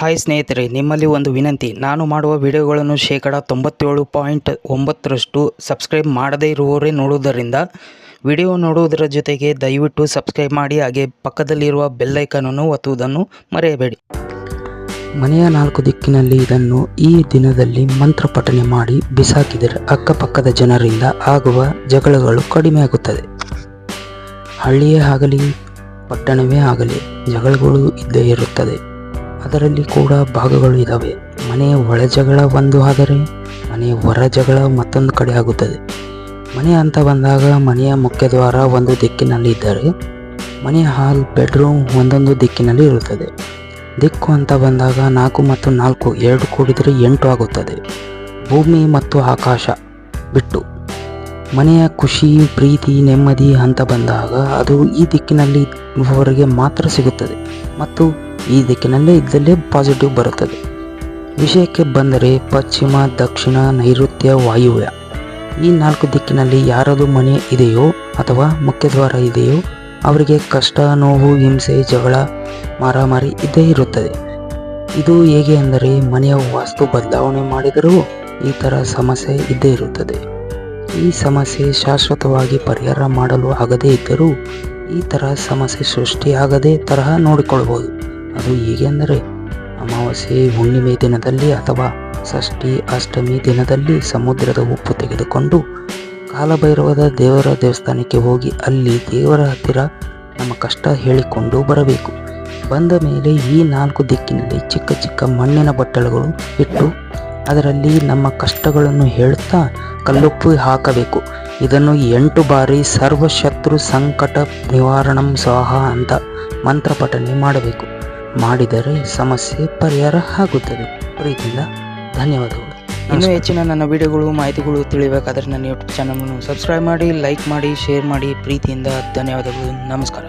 Hi ಸ್ನೇಹಿತರೆ, ನಿಮ್ಮಲ್ಲಿ ಒಂದು ವಿನಂತಿ. ನಾನು ಮಾಡುವ ವಿಡಿಯೋಗಳನ್ನು ಶೇಕಡ ತೊಂಬತ್ತೇಳು ಪಾಯಿಂಟ್ ಒಂಬತ್ತರಷ್ಟು ಸಬ್ಸ್ಕ್ರೈಬ್ ಮಾಡದೇ ಇರುವವರೇ ನೋಡುವುದರಿಂದ ವಿಡಿಯೋ ನೋಡುವುದರ ಜೊತೆಗೆ ದಯವಿಟ್ಟು ಸಬ್ಸ್ಕ್ರೈಬ್ ಮಾಡಿ, ಹಾಗೆ ಪಕ್ಕದಲ್ಲಿರುವ ಬೆಲ್ಲೈಕನನ್ನು ಒತ್ತುವುದನ್ನು ಮರೆಯಬೇಡಿ. ಮನೆಯ ನಾಲ್ಕು ದಿಕ್ಕಿನಲ್ಲಿ ಇದನ್ನು ಈ ದಿನದಲ್ಲಿ ಮಂತ್ರ ಪಠನೆ ಮಾಡಿ ಬಿಸಾಕಿದರೆ ಅಕ್ಕಪಕ್ಕದ ಜನರಿಂದ ಆಗುವ ಜಗಳಗಳು ಕಡಿಮೆಯಾಗುತ್ತದೆ ಹಳ್ಳಿಯೇ ಆಗಲಿ, ಪಟ್ಟಣವೇ ಆಗಲಿ ಜಗಳಗಳು ಇದ್ದೇ ಇರುತ್ತದೆ. ಅದರಲ್ಲಿ ಕೂಡ ಭಾಗಗಳು ಇದ್ದಾವೆ ಮನೆಯ ಒಳ ಜಗಳ ಒಂದು ಆದರೆ ಮನೆಯ ಹೊರ ಜಗಳ ಮತ್ತೊಂದು ಕಡೆ ಆಗುತ್ತದೆ. ಮನೆ ಅಂತ ಬಂದಾಗ ಮನೆಯ ಮುಖ್ಯ ದ್ವಾರ ಒಂದು ದಿಕ್ಕಿನಲ್ಲಿ ಇದ್ದರೆ ಮನೆಯ ಹಾಲ್, ಬೆಡ್ರೂಮ್ ಒಂದೊಂದು ದಿಕ್ಕಿನಲ್ಲಿ ಇರುತ್ತದೆ. ದಿಕ್ಕು ಅಂತ ಬಂದಾಗ ನಾಲ್ಕು ಮತ್ತು ನಾಲ್ಕು, ಎರಡು ಕೂಡಿದರೆ ಎಂಟು ಆಗುತ್ತದೆ. ಭೂಮಿ ಮತ್ತು ಆಕಾಶ, ಬಿಟ್ಟು. ಮನೆಯ ಖುಷಿ, ಪ್ರೀತಿ, ನೆಮ್ಮದಿ ಅಂತ ಬಂದಾಗ ಅದು ಈ ದಿಕ್ಕಿನಲ್ಲಿ ಹೊರಗೆ ಮಾತ್ರ ಸಿಗುತ್ತದೆ. ಮತ್ತು ಈ ದಿಕ್ಕಿನಲ್ಲೇ ಇದ್ದಲ್ಲೇ ಪಾಸಿಟಿವ್ ಬರುತ್ತದೆ. ವಿಷಯಕ್ಕೆ ಬಂದರೆ ಪಶ್ಚಿಮ, ದಕ್ಷಿಣ, ನೈಋತ್ಯ, ವಾಯುವ್ಯ. ಈ ನಾಲ್ಕು ದಿಕ್ಕಿನಲ್ಲಿ ಯಾರದು ಮನೆ ಇದೆಯೋ ಅಥವಾ ಮುಖ್ಯದ್ವಾರ ಇದೆಯೋ ಅವರಿಗೆ ಕಷ್ಟ, ನೋವು, ಹಿಂಸೆ, ಜಗಳ, ಮಾರಾಮಾರಿ ಇದ್ದೇ ಇರುತ್ತದೆ. ಇದು ಹೇಗೆ ಅಂದರೆ ಮನೆಯ ವಾಸ್ತು ಬದಲಾವಣೆ ಮಾಡಿದರೂ ಈ ಥರ ಸಮಸ್ಯೆ ಇದ್ದೇ ಇರುತ್ತದೆ. ಈ ಸಮಸ್ಯೆ ಶಾಶ್ವತವಾಗಿ ಪರಿಹಾರ ಮಾಡಲು ಆಗದೇ ಇದ್ದರೂ ಈ ಥರ ಸಮಸ್ಯೆ ಸೃಷ್ಟಿಯಾಗದೇ ತರಹ ನೋಡಿಕೊಳ್ಬೋದು. ಅದು ಹೇಗೆ ಅಂದರೆ ಅಮಾವಾಸ್ಯೆ ಹುಣ್ಣಿಮೆ ದಿನದಲ್ಲಿ ಅಥವಾ ಷಷ್ಠಿ ಅಷ್ಟಮಿ ದಿನದಲ್ಲಿ ಸಮುದ್ರದ ಉಪ್ಪು ತೆಗೆದುಕೊಂಡು ಕಾಲಭೈರವದ ದೇವರ ದೇವಸ್ಥಾನಕ್ಕೆ ಹೋಗಿ ಅಲ್ಲಿ ದೇವರ ಹತ್ತಿರ ನಮ್ಮ ಕಷ್ಟ ಹೇಳಿಕೊಂಡು ಬರಬೇಕು. ಬಂದ ಮೇಲೆ ಈ ನಾಲ್ಕು ದಿಕ್ಕಿನಲ್ಲಿ ಚಿಕ್ಕ ಚಿಕ್ಕ ಮಣ್ಣಿನ ಬಟ್ಟಲುಗಳು ಇಟ್ಟು ಅದರಲ್ಲಿ ನಮ್ಮ ಕಷ್ಟಗಳನ್ನು ಹೇಳುತ್ತಾ ಕಲ್ಲುಪ್ಪು ಹಾಕಬೇಕು. ಇದನ್ನು ಎಂಟು ಬಾರಿ ಸರ್ವಶತ್ರು ಸಂಕಟ ನಿವಾರಣಂ ಸ್ವಾಹ ಅಂತ ಮಂತ್ರ ಪಠನೆ ಮಾಡಬೇಕು. ಮಾಡಿದರೆ ಸಮಸ್ಯೆ ಪರಿಹಾರ ಆಗುತ್ತದೆ. ಪ್ರೀತಿಯಿಂದ ಧನ್ಯವಾದಗಳು. ಇನ್ನೂ ಹೆಚ್ಚಿನ ನನ್ನ ವಿಡಿಯೋಗಳು ಮಾಹಿತಿಗಳು ತಿಳಿಬೇಕಾದರೆ ನನ್ನ ಯೂಟ್ಯೂಬ್ ಚಾನಲನ್ನು ಸಬ್ಸ್ಕ್ರೈಬ್ ಮಾಡಿ ಲೈಕ್ ಮಾಡಿ ಶೇರ್ ಮಾಡಿ ಪ್ರೀತಿಯಿಂದ ಧನ್ಯವಾದಗಳು. ನಮಸ್ಕಾರ.